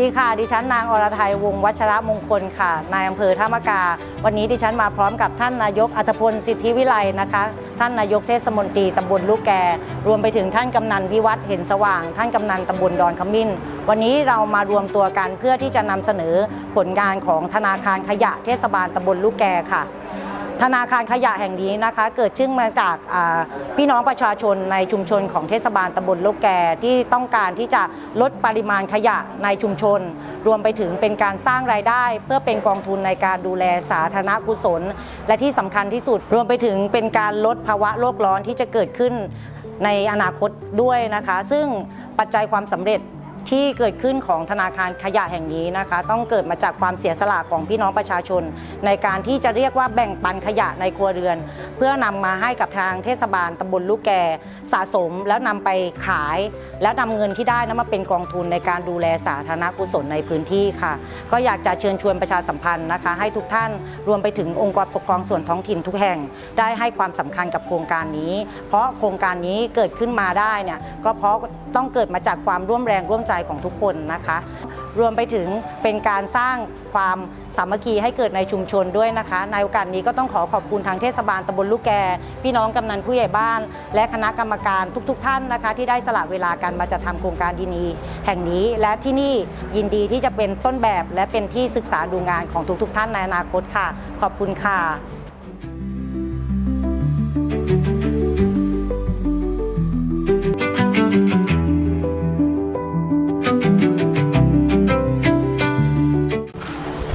ดีค่ะ ดิฉันนางอรไทยวงวัชระมงคลค่ะ นายอำเภอท่ามะกา วันนี้ดิฉันมาพร้อมกับท่านนายกอัธพลสิทธิวิไลนะคะ ท่านนายกเทศมนตรีตำบลลูกแก รวมไปถึงท่านกำนันพิวัตรเห็นสว่าง ท่านกำนันตำบลดอนขมิ้น วันนี้เรามารวมตัวกันเพื่อที่จะนำเสนอผลงานของธนาคารขยะเทศบาลตำบลลูกแกค่ะ ธนาคารขยะแห่งนี้นะคะ เกิดขึ้นมาจากพี่น้องประชาชนในชุมชนของเทศบาลตำบลลูกแกที่ต้องการที่จะลดปริมาณขยะในชุมชน รวมไปถึงเป็นการสร้างรายได้ เพื่อเป็นกองทุนในการดูแลสาธารณกุศล และที่สำคัญที่สุด รวมไปถึงเป็นการลดภาวะโลกร้อนที่จะเกิดขึ้นในอนาคตด้วยนะคะ ซึ่งปัจจัยความสำเร็จ ที่เกิดขึ้นของธนาคารขยะแห่งนี้นะคะ ต้องเกิดมาจากความเสียสละของพี่น้องประชาชน ในการที่จะเรียกว่าแบ่งปันขยะในครัวเรือน เพื่อนำมาให้กับทางเทศบาลตำบลลูกแกสะสมแล้วนำไปขาย แล้วนำเงินที่ได้นั้นมาเป็นกองทุนในการดูแลสาธารณกุศลในพื้นที่ค่ะ ก็อยากจะเชิญชวนประชาสัมพันธ์นะคะ ให้ทุกท่านรวมไปถึงองค์กรปกครองส่วนท้องถิ่นทุกแห่ง ได้ให้ความสำคัญกับโครงการนี้ เพราะโครงการนี้เกิดขึ้นมาได้เนี่ยก็เพราะต้องเกิดมาจากความร่วมแรงร่วมใจของทุกคนนะคะ รวมไปถึงเป็นการสร้างความสามัคคีให้เกิดในชุมชนด้วยนะคะ ในโอกาสนี้ก็ต้องขอขอบคุณทางเทศบาลตำบลลูกแก พี่น้องกำนันผู้ใหญ่บ้าน และคณะกรรมการทุกๆท่านนะคะ ที่ได้สละเวลากันมาจะทำโครงการดีนี้แห่งนี้ และที่นี่ยินดีที่จะเป็นต้นแบบ และเป็นที่ศึกษาดูงานของทุกๆท่านในอนาคตค่ะ ขอบคุณค่ะ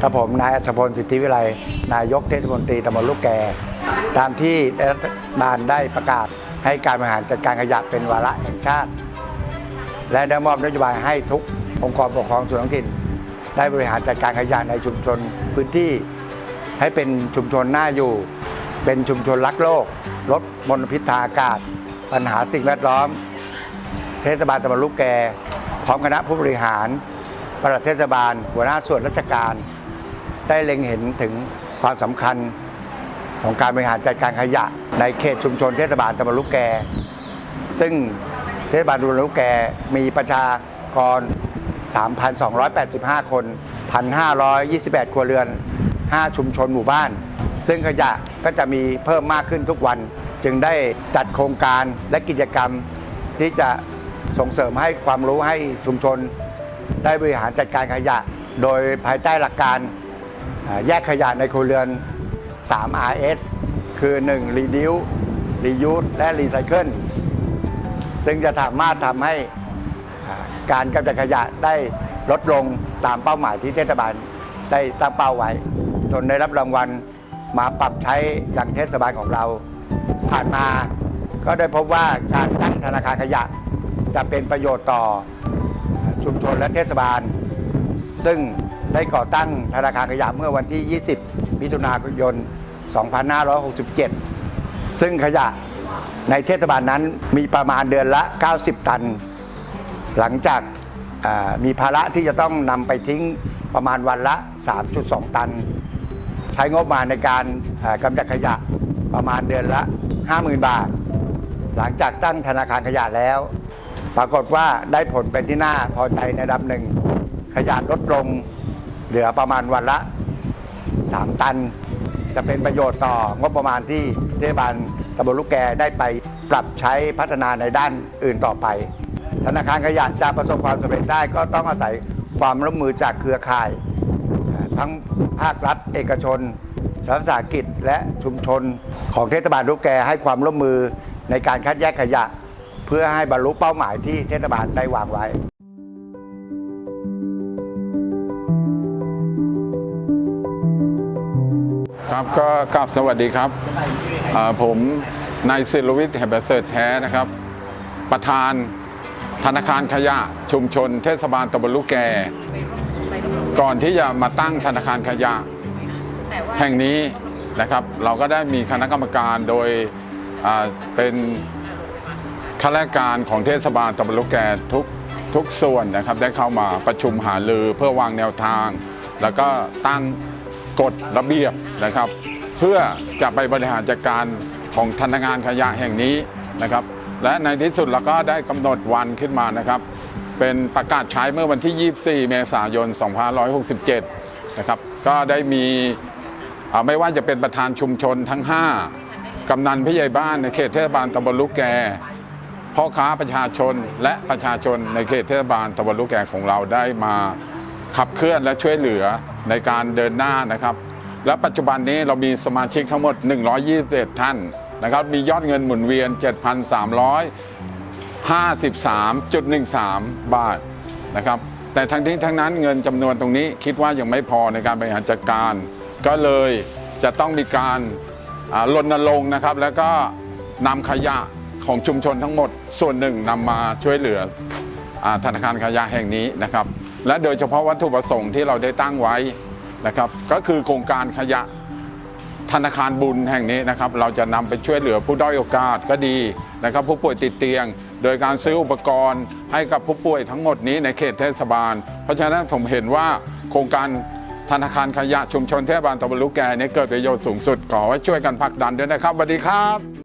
ครับผมนายอัชพลสิทธิวิไลนายกเทศมนตรีตำบลลูกแก่ ตามที่รัฐบาลได้ประกาศให้การบริหารจัดการขยะเป็นวาระแห่งชาติ และได้มอบนโยบายให้ทุกองค์กรปกครองส่วนท้องถิ่น ได้บริหารจัดการขยะในชุมชนพื้นที่ ให้เป็นชุมชนน่าอยู่ เป็นชุมชนรักโลก ลดมลพิษทางอากาศ ปัญหาสิ่งแวดล้อม เทศบาลตำบลลูกแก พร้อมคณะผู้บริหารปลัดเทศบาล หัวหน้าส่วนราชการ ได้เล็งเห็นถึงความสำคัญของการบริหารจัดการขยะ ในเขตชุมชนเทศบาลตำบลลูกแก ซึ่งเทศบาลตำบลลูกแกมีประชากร 3,285 คน 1,528 ครัวเรือน 5 ชุมชนหมู่บ้าน ซึ่งขยะก็จะมีเพิ่มมากขึ้นทุกวัน จึงได้จัดโครงการและกิจกรรมที่จะส่งเสริมให้ความรู้ให้ชุมชน ได้บริหารจัดการขยะ โดยภายใต้หลักการ แยกขยะในครัวเรือน 3 RS คือ 1 Reduce Reuse และ Recycle ซึ่งจะสามารถทำให้การกำจัดขยะได้ลดลงตามเป้าหมายที่เทศบาลได้ตั้งเป้าไว้จนได้รับรางวัลมาปรับใช้อย่างเทศบาลของเรา ผ่านมาก็ได้พบว่าการตั้งธนาคารขยะ จะเป็นประโยชน์ต่อชุมชนและเทศบาล ซึ่ง ได้ก่อตั้งธนาคารขยะเมื่อวันที่ 20 มิถุนายน 2567 ซึ่งขยะในเทศบาลนั้นมีประมาณเดือนละ 90 ตัน หลังจากมีภาระที่จะต้องนำไปทิ้งประมาณวันละ 3.2 ตัน ใช้งบมาในการกำจัดขยะประมาณเดือนละ 50,000 บาท หลังจากตั้งธนาคารขยะแล้ว ปรากฏว่าได้ผลเป็นที่น่าพอใจในระดับหนึ่ง ขยะลดลง เหลือประมาณวันละ 3 ตัน จะเป็นประโยชน์ต่องบประมาณที่เทศบาลตำบลลูกแกได้ไปปรับใช้พัฒนาในด้านอื่นต่อไป ธนาคารขยะจะประสบความสำเร็จได้ก็ต้องอาศัยความร่วมมือจากเครือข่าย ทั้งภาครัฐเอกชนรัฐวิสาหกิจและชุมชนของเทศบาลลูกแกให้ความร่วมมือในการคัดแยกขยะ เพื่อให้บรรลุเป้าหมายที่เทศบาลได้วางไว้ ครับก็กราบสวัสดีครับผมนายศิลวิทย์แห่งประเสริฐแท้นะครับ ประธานธนาคารขยะชุมชน เทศบาลตำบลลูกแก ก่อนที่จะมาตั้งธนาคารขยะ แห่งนี้นะครับเราก็ได้มีคณะกรรมการโดยเป็นข้าราชการของเทศบาลตำบลลูกแกทุกทุกส่วนนะครับได้เข้ามาประชุมหารือเพื่อวางแนวทาง แล้วก็ตั้งกฎระเบียบ นะครับ เพื่อจะไปบริหารจัดการของธนาคารขยะแห่งนี้นะครับ และในที่สุดเราก็ได้กำหนดวันขึ้นมานะครับ เป็นประกาศใช้เมื่อวันที่ 24 เมษายน 2567 นะครับ ก็ได้มีไม่ว่าจะเป็นประธานชุมชนทั้ง 5 กำนันผู้ใหญ่บ้านในเขตเทศบาลตำบลลูกแกพ่อค้าประชาชนและประชาชนในเขตเทศบาลตำบลลูกแกของเราได้มาขับเคลื่อนและช่วยเหลือในการเดินหน้านะครับ และปัจจุบันนี้เรามีสมาชิกทั้งหมด 121 ท่านนะครับมียอดเงินหมุนเวียน 7,353.13 บาทนะครับแต่ทั้งนี้ทั้งนั้นเงินจำนวนตรงนี้คิดว่ายังไม่พอในการบริหารจัดการ ก็เลยจะต้องมีการรณรงค์นะครับ แล้วก็นำขยะของชุมชนทั้งหมด ส่วนหนึ่งนำมาช่วยเหลืออธนาคารขยะแห่งนี้นะครับ และโดยเฉพาะวัตถุประสงค์ที่เราได้ตั้งไว้ นะครับ ก็คือโครงการขยะธนาคารบุญแห่งนี้นะครับ เราจะนำไปช่วยเหลือผู้ด้อยโอกาสก็ดีนะครับ ผู้ป่วยติดเตียง โดยการซื้ออุปกรณ์ให้กับผู้ป่วยทั้งหมดนี้ในเขตเทศบาล เพราะฉะนั้นผมเห็นว่าโครงการธนาคารขยะชุมชนเทศบาลตะบลูกแกนี้เกิดประโยชน์สูงสุดขอให้ช่วยกันผลักดันด้วยนะครับสวัสดีครับ